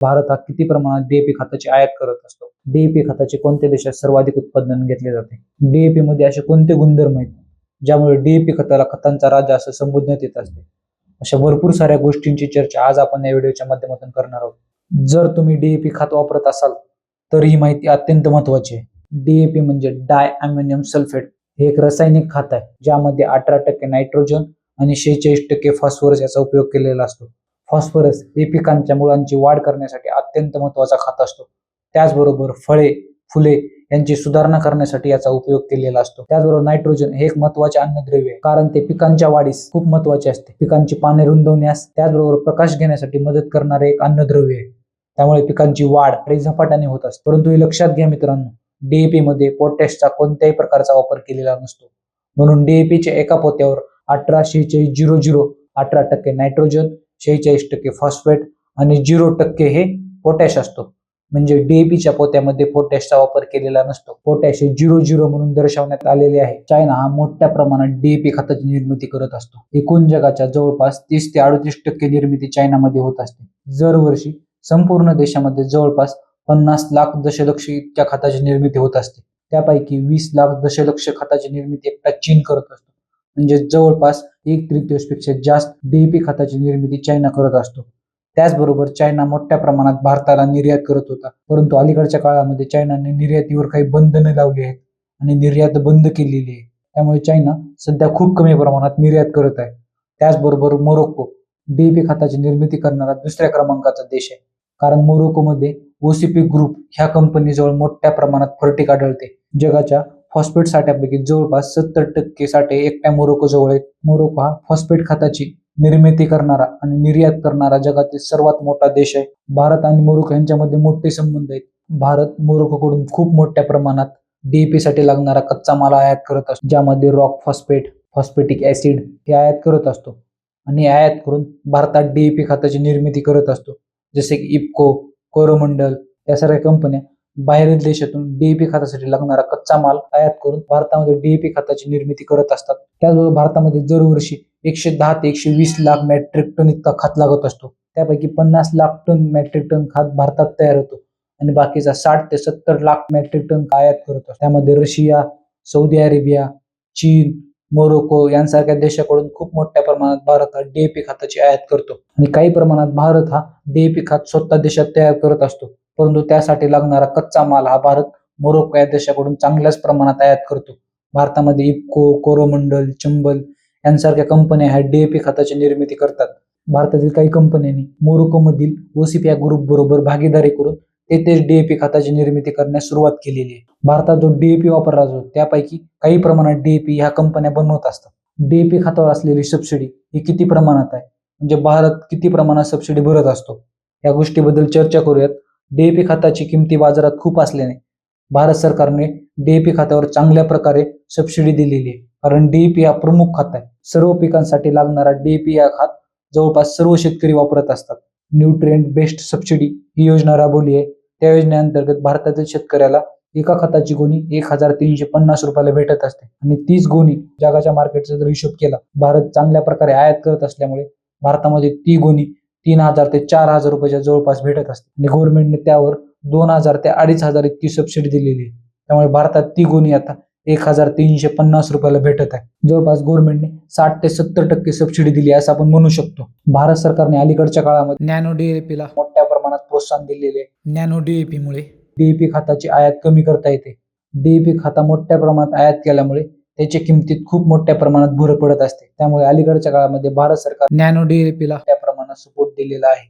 भारत हा किती प्रमाणात डीएपी खताची आयात करत असतो? डीएपी खताचे कोणत्या देशात सर्वाधिक उत्पादन घेतले जाते? डीएपी मध्ये असे कोणते गुणधर्म आहेत ज्यामुळे डीएपी खताला खतांचा राजा असं संबोधण्यात येत असते? अशा भरपूर साऱ्या गोष्टींची चर्चा आज आपण या व्हिडिओच्या माध्यमातून करणार आहोत. जर तुम्ही डीएपी खत वापरत असाल तर ही माहिती अत्यंत महत्वाची आहे. डीएपी म्हणजे डाय अम्युनियम सल्फेट. हे एक रासायनिक खत आहे ज्यामध्ये अठरा टक्के नायट्रोजन आणि शेहेचाळीस टक्के फॉस्फरस याचा उपयोग केलेला असतो. फॉस्फरस हे पिकांच्या मुळांची वाढ करण्यासाठी अत्यंत महत्त्वाचा खत असतो. त्याचबरोबर फळे फुले यांची सुधारणा करण्यासाठी याचा उपयोग केलेला असतो. त्याचबरोबर नायट्रोजन हे एक महत्त्वाचे अन्नद्रव्य आहे. कारण ते पिकांच्या वाढीस खूप महत्त्वाचे असते. पिकांची पाने रुंदवण्यास त्याचबरोबर प्रकाश घेण्यासाठी मदत करणारे एक अन्नद्रव्य आहे. त्यामुळे पिकांची वाढ हे झपाट्याने होत असते. परंतु हे लक्षात घ्या मित्रांनो डीएपी मध्ये पोटॅशचा कोणत्याही प्रकारचा वापर केलेला नसतो. म्हणून डीएपीच्या एका पोत्यावर अठरा शेहेचाळीस झिरो झिरो अठरा टक्के नायट्रोजन शेहेचाळीस टक्के फॉस्फेट आणि झिरो टक्के हे पोटॅश असतो. म्हणजे डीएपीच्या च्या पोत्यामध्ये पोटॅशचा वापर केलेला नसतो. पोटॅश हे झिरो झिरो म्हणून दर्शवण्यात आलेले आहे. चायना हा मोठ्या प्रमाणात डीएपी खताची निर्मिती करत असतो. एकूण जगाच्या जवळपास तीस ते अडतीस टक्के निर्मिती चायनामध्ये होत असते. दरवर्षी संपूर्ण देशामध्ये जवळपास पन्नास लाख दशलक्ष इतक्या खताची निर्मिती होत असते. त्यापैकी वीस लाख दशलक्ष खताची निर्मिती एकटा चीन करत असतो. म्हणजे जवळपास एक त्रितीयशपेक्षा जास्त डीएपी खताची निर्मिती चायना करत असतो. त्याचबरोबर चायना मोठ्या प्रमाणात भारताला निर्यात करत होता. परंतु अलीकडच्या काळामध्ये चायनाने निर्यातीवर काही बंधनं लावली आहेत आणि निर्यात बंद केलेली आहे. त्यामुळे चायना सध्या खूप कमी प्रमाणात निर्यात करत आहे. त्याचबरोबर मोरोक्को डीएपी खताची निर्मिती करणारा दुसऱ्या क्रमांकाचा देश आहे. कारण मोरोक्कोमध्ये ओसीपी ग्रुप ह्या कंपनीजवळ मोठ्या प्रमाणात फर्टिक आढळते जगाच्या फॉस्फेट साठ्यापैकी जवळपास सत्तर टक्के साठे एकट्या मोरोको जवळ आहेत मोरोको हा फॉस्फेट खताची निर्मिती करणारा आणि निर्यात करणारा जगातील सर्वात मोठा देश आहे. भारत आणि मोरोको यांच्यामध्ये मोठे संबंध आहेत. भारत मोरोकोकडून खूप मोठ्या प्रमाणात डीएपी साठी लागणारा कच्चा माल आयात करत असतो ज्यामध्ये रॉक फॉस्फेट फॉस्फेटिक ऍसिड हे आयात करत असतो आणि आयात करून भारतात डीएपी खताची निर्मिती करत असतो. जसे की इपको कोरोमंडल यासारख्या कंपन्या बाहेरील देशातून डीएपी खतासाठी लागणारा कच्चा माल आयात करून भारतामध्ये डीएपी खताची निर्मिती करत असतात. त्याचबरोबर भारतामध्ये दरवर्षी एकशे दहा ते एकशे वीस लाख मेट्रिक टन इतका खत लागत असतो. त्यापैकी पन्नास लाख टन मेट्रिक टन खत भारतात तयार होतो आणि बाकीचा साठ ते सत्तर लाख मेट्रिक टन आयात करत असतो. त्यामध्ये रशिया सौदी अरेबिया चीन मोरोको यांसारख्या देशाकडून खूप मोठ्या प्रमाणात भारत हा डीएपी खताची आयात करतो. आणि काही प्रमाणात भारत हा डीएपी खत स्वतः देशात तयार करत असतो. परंतु त्यासाठी लागणारा कच्चा माल हा भारत मोरोको या देशाकडून चांगल्याच प्रमाणात आयात करतो. भारतामध्ये इफको कोरोमंडल चंबल यांसारख्या कंपन्या ह्या डीएपी खताची निर्मिती करतात. भारतातील काही कंपन्यांनी मोरोकोमधील ओसीपी या ग्रुप बरोबर भागीदारी करून तेथेच डीएपी खताची निर्मिती करण्यास सुरुवात केलेली आहे. भारतात जो डीएपी वापरला जातो त्यापैकी काही प्रमाणात डीएपी ह्या कंपन्या बनवत असतात. डीएपी खतावर असलेली सबसिडी ही किती प्रमाणात आहे? म्हणजे भारत किती प्रमाणात सबसिडी भरत असतो? या गोष्टीबद्दल चर्चा करूयात. डीएपी खताची किमती बाजारात खूप असल्याने भारत सरकारने डीएपी खात्यावर चांगल्या प्रकारे सबसिडी दिलेली आहे. कारण डीएपी हा प्रमुख खात आहे. सर्व पिकांसाठी लागणारा डीएपी हा खात जवळपास सर्व शेतकरी वापरत असतात. न्यूट्रिएंट बेस्ट सबसिडी ही योजना राबवली आहे. त्या योजनेअंतर्गत भारतातील शेतकऱ्याला एका खताची गोणी एक हजार तीनशे पन्नास रुपयाला भेटत असते आणि तीच गोणी जगाच्या मार्केटचा जर हिशोब केला भारत चांगल्या प्रकारे आयात करत असल्यामुळे भारतामध्ये ती गोणी तीन हजार ते चार हजार रुपयाच्या जवळपास भेटत असते. आणि गव्हर्नमेंटने त्यावर दोन हजार ते अडीच हजार इतकी सबसिडी दिलेली आहे. त्यामुळे भारतात ती गोणी आता एक हजार तीनशे पन्नास रुपयाला भेटत आहे. जवळपास गव्हर्नमेंटने साठ ते सत्तर टक्के सबसिडी दिली असं आपण म्हणू शकतो. भारत सरकारने अलीकडच्या काळामध्ये नॅनो डीएपीला मोठ्या प्रमाणात प्रोत्साहन दिलेले आहे. नॅनो डीएपी मुळे डीएपी खताची आयात कमी करता येते. डीएपी खाता मोठ्या प्रमाणात आयात केल्यामुळे त्याच्या किमतीत खूप मोठ्या प्रमाणात भर पडत असते. त्यामुळे अलीकडच्या काळामध्ये भारत सरकार नॅनो डीएपीला त्या प्रमाणात सपोर्ट दिलेला आहे.